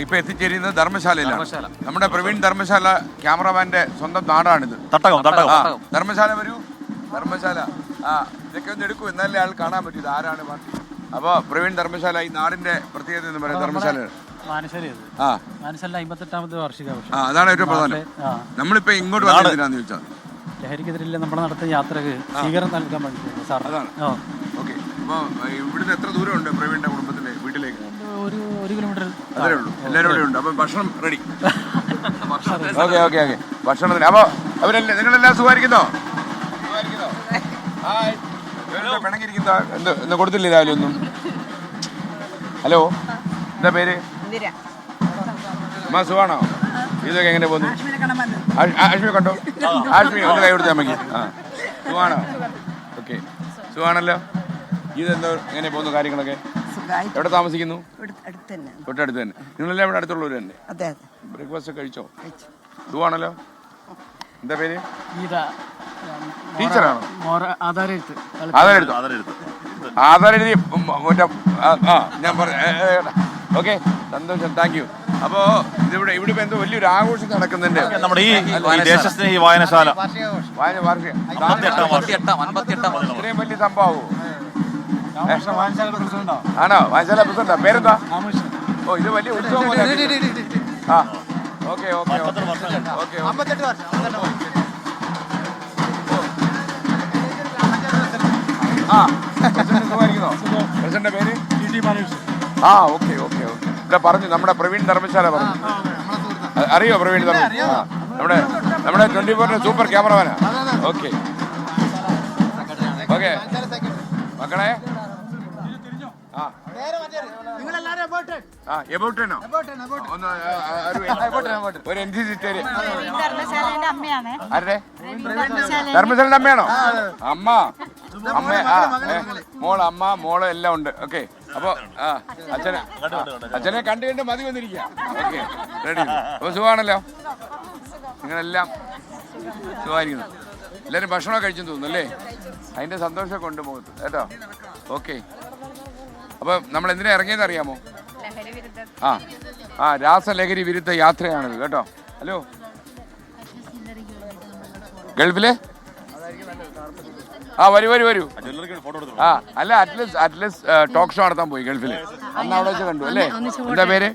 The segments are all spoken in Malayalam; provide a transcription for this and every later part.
ഇപ്പൊ എത്തിച്ചേരുന്നത് ധർമ്മശാലയിലാണ്. നമ്മുടെ പ്രവീൺ ധർമ്മശാല ക്യാമറമാന്റെ സ്വന്തം നാടാണിത്. തട്ടകം തട്ടകം ധർമ്മശാല വരൂ. ധർമ്മശാല. ആ ഇതൊക്കെ ഒന്ന് എടുക്കൂ എന്നാലേ ആൾ കാണാൻ പറ്റൂ ഇത് ആരാണ് പാർട്ടി അപ്പൊ പ്രവീൺ ധർമ്മശാല ഈ നാടിന്റെ പ്രത്യേകത എന്ന് പറയുന്നത് ധർമ്മശാല. അതാണ് ഏറ്റവും പ്രധാനം. നമ്മളിപ്പോ ഇങ്ങോട്ട് വന്നതിനാന്ന് ചോദിച്ചാൽ ലഹരിക്കെതിരെ നമ്മുടെ നടത്തിയ യാത്രയ്ക്ക് സ്വീകരണം നൽകാൻ വേണ്ടി സാർ. അതാണ്. ആ ഓക്കെ അപ്പൊ ഇവിടുന്ന് എത്ര ദൂരമുണ്ട് പ്രവീണിന്റെ കുടുംബത്തിലെ വീട്ടിലേക്ക്? ഒരു ഒരു കിലോമീറ്റർ അതേ ഉള്ളൂ. എല്ലാവരും ഇവിടെ ഉണ്ട്. അപ്പൊ ഭക്ഷണം റെഡി ഓക്കെ ഓക്കെ ഓക്കെ. ഭക്ഷണത്തിന്. അപ്പൊ അവരെല്ലാം നിങ്ങളെല്ലാം സുഖമായിരിക്കുന്നോ? പിണങ്ങിയിരിക്കുന്നോ? എന്ത് ഇന്ന് കൊടുത്തില്ലേ രാവിലെ ഒന്നും? ഹലോ എന്താ പേര്? അമ്മ സുഖാണോ? ഇതൊക്കെ എങ്ങനെ പോകുന്നു? ആ- ആ- ആഷ്മി കണ്ടോ? ആഷ്മി ഒന്ന് കൈ കൊടുത്താൽ മതി. ആ. സുഖാണോ? ഓക്കെ. സുഖാണല്ലോ? ഇതെന്തോ എങ്ങനെ പോകുന്നു കാര്യങ്ങളൊക്കെ? എവിടെ താമസിക്കുന്നു? അടുത്ത് തന്നെ. തൊട്ടടുത്ത് തന്നെ നിങ്ങളെല്ലാം ഇവിടെ അടുത്തുള്ളവർ തന്നെ ബ്രേക്ക്ഫാസ്റ്റ് കഴിച്ചോ? സുഖമാണല്ലോ? എന്താ പേര്? ടീച്ചറാണോ? ആധാരെഴുത്ത്. എഴുതി മറ്റേ ആ, ഞാൻ പറഞ്ഞു ഓക്കെ സന്തോഷം താങ്ക് യു. അപ്പോ ഇതിവിടെ ഇവിടെ ഇപ്പൊ എന്തോ വലിയൊരു ആഘോഷം നടക്കുന്നുണ്ട്. നമ്മുടെ ഈ ദേശസ്നേഹി വായനശാല. വായന വാർഷിക. ഇത്രയും വലിയ സംഭവമോ ആണോ? വായനശാല പ്രസിഡന്റാ പേരെന്താ ഓ ഇത് വലിയ ഉത്സവം പോലെ. ആ ഓക്കെ ഓക്കെ ഓക്കെ. ഓക്കെ ആ. പ്രസിഡന്റ് പേര്? ആ ഓക്കെ ഓക്കെ ഓക്കെ. ഇവിടെ പറഞ്ഞു നമ്മുടെ പ്രവീൺ ധർമ്മശാല പറഞ്ഞു. അറിയോ പ്രവീൺ ധർമ്മ നമ്മുടെ നമ്മുടെ ട്വന്റി ഫോറിന്റെ സൂപ്പർ ക്യാമറമാനാ. ഓക്കെ. ഓക്കെ. മക്കളെ ഒരു- ഒരു എൻ സി സി ധർമ്മശാലേന്റെ അമ്മയാണ്. ആരുടെ? ധർമ്മശാല ധർമ്മശാലന്റെ അമ്മയാണോ? അമ്മ. അമ്മ മോൾ അമ്മ മോൾ എല്ലാം ഉണ്ട്. ഓക്കെ. അപ്പൊ അച്ഛനെ അച്ഛനെ കണ്ടു കണ്ട് മതി വന്നിരിക്കുക. ഓക്കെ. റെഡി അപ്പൊ സുഖമാണല്ലോ? നിങ്ങളെല്ലാം സുഖമായിരിക്കുന്നു. എല്ലാവരും ഭക്ഷണമൊക്കെ കഴിച്ചെന്ന് തോന്നുന്നു അല്ലേ? അതിന്റെ സന്തോഷമൊക്കെ ഉണ്ട് മുഖത്ത്. കേട്ടോ? ഓക്കെ. അപ്പൊ നമ്മൾ എന്തിനാ ഇറങ്ങിയെന്ന് അറിയാമോ? ആ. ആ രാസലഹരി വിരുദ്ധ യാത്രയാണിത് കേട്ടോ. ഹലോ. ഗൾഫിലെ? ആ വരൂ വരൂ വരൂ. ആ അല്ല അറ്റ്ലസ് അറ്റ്ലസ് ടോക്ക് ഷോ നടത്താൻ പോയി ഗൾഫിൽ. അന്ന് അവിടെ വെച്ച് കണ്ടു അല്ലേ? എന്താ പേര്?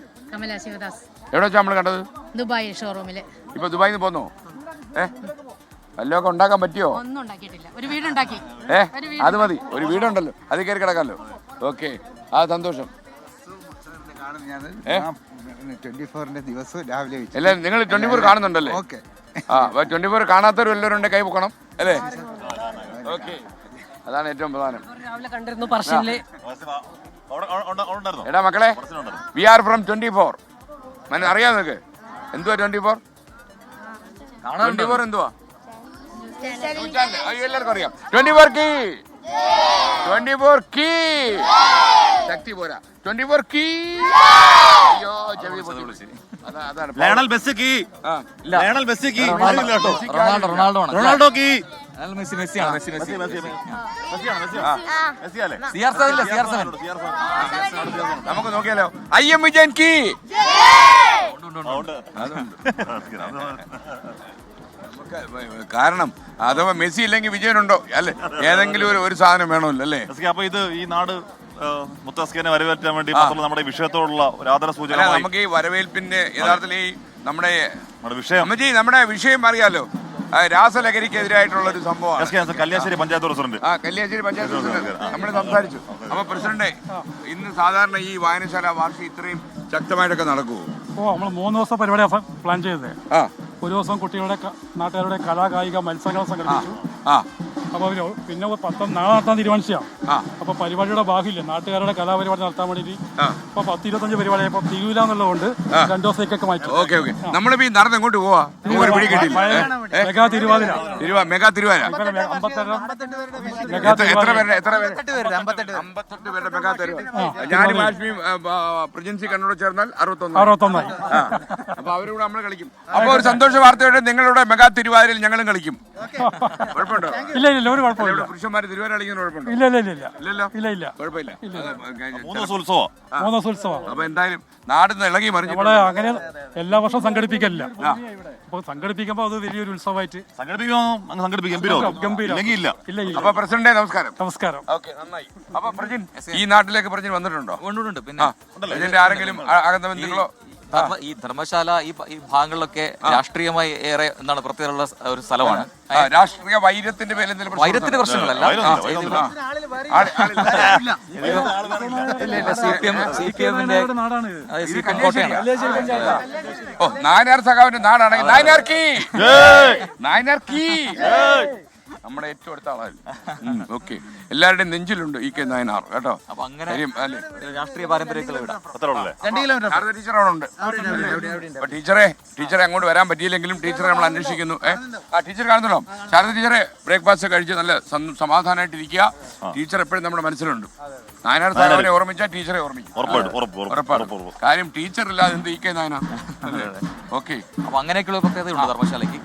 എവിടെ വെച്ചാ നമ്മൾ കണ്ടത്? ദുബായ് ഷോറൂമിൽ ഇപ്പൊ ദുബായിൽ നിന്ന് പോന്നോ? ഏ? വല്ലതൊക്കെ ഉണ്ടാക്കാൻ പറ്റിയോ? ഒന്നും ഉണ്ടാക്കിയിട്ടില്ല. ഒരു വീടുണ്ടാക്കി. ഏ? അത് മതി. ഒരു വീടുണ്ടല്ലോ. അത് കയറി കിടക്കാമല്ലോ ഓക്കെ. ആ സന്തോഷം. എല്ലാരും നിങ്ങൾ ട്വന്റി ഫോർ കാണുന്നുണ്ടല്ലേ? ഓക്കെ. ആ ട്വന്റി ഫോർ കാണാത്തവരും എല്ലാവരും ഉണ്ട് കൈ പൊക്കണം അല്ലേ? ഓക്കെ. അതാണ് ഏറ്റവും പ്രധാനം. എടാ മക്കളെ we are from twenty four അറിയാം നിനക്ക്. എന്തുവാ ട്വന്റി ഫോർ ട്വന്റി ഫോർ എന്തുവാ എല്ലാവർക്കും അറിയാം. ട്വന്റി ഫോർ കീ. ട്വന്റി ഫോർ കീ. ശക്തി പോരാ. ട്വന്റി ഫോർ കീ അയ്യോ ചെവി പൊട്ടി. അതാ അതാണ് ലയണൽ മെസ്സി കീ ആ ലയണൽ മെസ്സി കീ കേട്ടോ റൊണാൾഡോ റൊണാൾഡോ ആണ്. റൊണാൾഡോ കീ മെസ്സി മെസ്സിയാണ് മെസ്സി മെസ്സി സെവൻ. സെവൻ നമുക്ക് നോക്കിയാലോ. ഐ എം വിജയൻ കീ കാരണം അഥവാ മെസ്സി ഇല്ലെങ്കിൽ വിജയനുണ്ടോ? അല്ലെ? ഏതെങ്കിലും ഒരു ഒരു സാധനം വേണമല്ലോ അല്ലേ? അപ്പൊ ഇത് ഈ നാട് മുത്തസ്കേനെ വരവേറ്റാൻ വേണ്ടി മാത്രമല്ല നമ്മുടെ വിഷയത്തോടുള്ള ഒരു ആദര സൂചകമായി നമുക്ക് ഈ വരവേൽപ്പിന്റെ യഥാർത്ഥത്തിൽ ഈ നമ്മുടെ വിഷയം. അമ്മജി നമ്മുടെ വിഷയം അറിയാലോ. രാസലഹരിക്കെതിരായിട്ടുള്ള ഒരു സംഭവമാണ്. കല്യാശ്ശേരി പഞ്ചായത്ത് പ്രസിഡന്റ്. ആ കല്യാശ്ശേരി പഞ്ചായത്ത് പ്രസിഡന്റ്. നമ്മൾ സംസാരിച്ചു. അപ്പൊ പ്രസിഡന്റ് ഇന്ന് സാധാരണ ഈ വായനശാല വാർഷികം ഇത്രയും ശക്തമായിട്ടൊക്കെ നടക്കുമോ ഓ നമ്മൾ മൂന്ന് ദിവസം പരിപാടിയാണ് പ്ലാൻ ചെയ്തത്. ഒരു ദിവസം കുട്ടികളുടെ നാട്ടുകാരുടെ കലാകായിക മത്സരങ്ങൾ സംഘടിപ്പിച്ചു. ആ. അപ്പോൾ പിന്നെ പത്താം നാളെ നടത്താൻ തീരുമാനിച്ചാ അപ്പൊ അപ്പോൾ പരിപാടിയുടെ ഭാഗമില്ല നാട്ടുകാരുടെ കലാപരിപാടി നടത്താൻ വേണ്ടിയിട്ട്. അപ്പോൾ പത്ത് ഇരുപത്തഞ്ച് പരിപാടി ഇപ്പോൾ തീരൂല എന്നുള്ളതുകൊണ്ട് രണ്ടു ദിവസത്തേക്കൊക്കെ മാറ്റി. Okay okay. നമ്മളിപ്പോ ഈ നടന്ന് എങ്ങോട്ട് പോവാ? ഒരു പിടി കിട്ടില്ല പഴയ മെഗാ തിരുവാതിര. തിരുവാ മെഗാ എത്ര തിരുവാതിര. പേരുടെ എത്ര പേര് അമ്പത്തെട്ട് പേരുടെ മെഗാ തിരുവാ ഞാനും ആഷ്മിയും പ്രജൻസി കണ്ണോട് ചേർന്നാൽ അറുപത്തൊന്ന്. അറുപത്തൊന്നായി. അപ്പൊ അവരോട് നമ്മൾ കളിക്കും. അപ്പൊ ഒരു സന്തോഷ വാർത്തയോടെ നിങ്ങളുടെ മെഗാ തിരുവാതിരയിൽ ഞങ്ങളും കളിക്കും. കുഴപ്പമുണ്ടോ? ഇല്ല ഇല്ല ഒരു കുഴപ്പമില്ല. കുഴപ്പമുണ്ടോ? ഇല്ല ഇല്ല ഇല്ല ഇല്ല. ഇല്ലല്ലോ? ഇല്ല ഇല്ല. കുഴപ്പമില്ല. മൂന്ന് ദിവസം ഉത്സവം മൂന്ന് ദിവസം ഉത്സവം അപ്പൊ എന്തായാലും നാടിന്ന് ഇളകി മറിഞ്ഞു നമ്മൾ അങ്ങനെ എല്ലാ വർഷവും സംഘടിപ്പിക്കലില്ല. അപ്പൊ സംഘടിപ്പിക്കുമ്പോ അത് വലിയൊരു ഉത്സവമായിട്ട് സംഘടിപ്പിക്കുമോ അങ്ങ് സംഘടിപ്പിക്കും. ഗംഭീരം ഗംഭീരം. ഇല്ല ഇല്ല ഇല്ല. അപ്പൊ പ്രസിഡന്റ് നമസ്കാരം. നമസ്കാരം. ഓക്കെ നന്നായി. അപ്പൊ പ്രജിൻ ഈ നാട്ടിലേക്ക് പ്രജിൻ വന്നിട്ടുണ്ടോ? വന്നിട്ടുണ്ട് പിന്നെ. പ്രജിന്റെ ആരെങ്കിലും ഈ ധർമ്മശാല ഈ ഭാഗങ്ങളിലൊക്കെ രാഷ്ട്രീയമായി ഏറെ എന്താണ് പ്രത്യേകതയുള്ള ഒരു സ്ഥലമാണ് രാഷ്ട്രീയ വൈര്യത്തിന്റെ പേരിൽ വൈരത്തിന്റെ പ്രശ്നങ്ങളല്ല ഓ നായനാർ സഖാവിന്റെ നാടാണെങ്കിൽ നായനാർക്കി നായനാർക്കി നമ്മുടെ ഏറ്റവും അടുത്ത ആളായിരുന്നു. ഓക്കെ എല്ലാവരുടെയും നെഞ്ചിലുണ്ട് ഈ കെ നയനാർ കേട്ടോ. രാഷ്ട്രീയ ടീച്ചർ അവിടെ ഉണ്ട്. ടീച്ചറെ ടീച്ചറെ അങ്ങോട്ട് വരാൻ പറ്റിയില്ലെങ്കിലും ടീച്ചറെ നമ്മൾ അന്വേഷിക്കുന്നു. ആ ടീച്ചർ കാണുന്നുണ്ടോ? ശാരദ ടീച്ചറെ ബ്രേക്ക്ഫാസ്റ്റ് കഴിച്ച് നല്ല സമാധാനമായിട്ട് ഇരിക്കുക ടീച്ചർ എപ്പോഴും നമ്മുടെ മനസ്സിലുണ്ട്. നായനാർ സാഹിബിനെ ഓർമ്മിച്ചാൽ ടീച്ചറെ ഓർമ്മിക്കും. കാര്യം ടീച്ചർ ഇല്ലാതെ എന്ത് ഈ കെ നായനാർ? ഓക്കെ അപ്പൊ അങ്ങനെയൊക്കെയുള്ള പ്രത്യേകത ഉണ്ട് ധർമ്മശാലയ്ക്ക്?